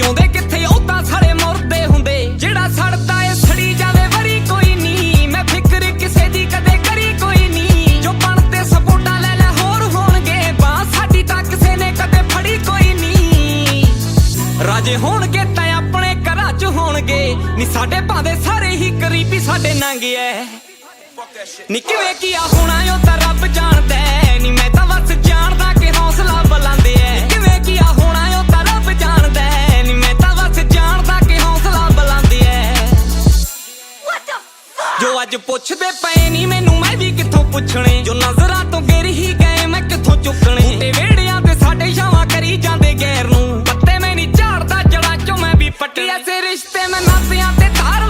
ਜਿਉਂਦੇ ਕਿੱਥੇ ਉਹ ਤਾਂ ਸਾਡੀ ਤਾਂ ਕਿਸੇ ਕਦੇ ਫੜੀ ਕੋਈ ਨਹੀਂ ਰਾਜੇ ਹੋਣਗੇ ਤਾਂ ਆਪਣੇ ਘਰਾਂ 'ਚ ਹੋਣਗੇ। ਸਾਡੇ ਭਾਵੇਂ ਸਾਰੇ ਹੀ ਗਰੀਬੀ ਸਾਡੇ ਨੰਗ ਐ ਹੋਣਾ ਅੱਜ ਪੁੱਛਦੇ ਪਏ ਨਹੀਂ ਮੈਨੂੰ ਮੈਂ ਵੀ ਕਿੱਥੋਂ ਪੁੱਛਣੇ? ਜੋ ਨਜ਼ਰਾਂ ਤੋਂ ਗਿਰ ਹੀ ਗਏ ਮੈਂ ਕਿੱਥੋਂ ਚੁੱਕਣੇ? ਬੂਟੇ ਵੇੜਿਆਂ ਤੇ ਸਾਡੇ ਛਾਵਾਂ ਕਰੀ ਜਾਂਦੇ ਗੈਰ ਨੂੰ। ਪੱਤੇ ਮੈਂ ਨਹੀਂ ਝਾੜਦਾ ਜੜਾਂ ਚੋਂ ਮੈਂ ਵੀ ਪੱਟਿਆ। ਐਸੇ ਰਿਸ਼ਤੇ ਮੈਂ ਨਾਸਿਆਂ ਤੇ ਧਾਰ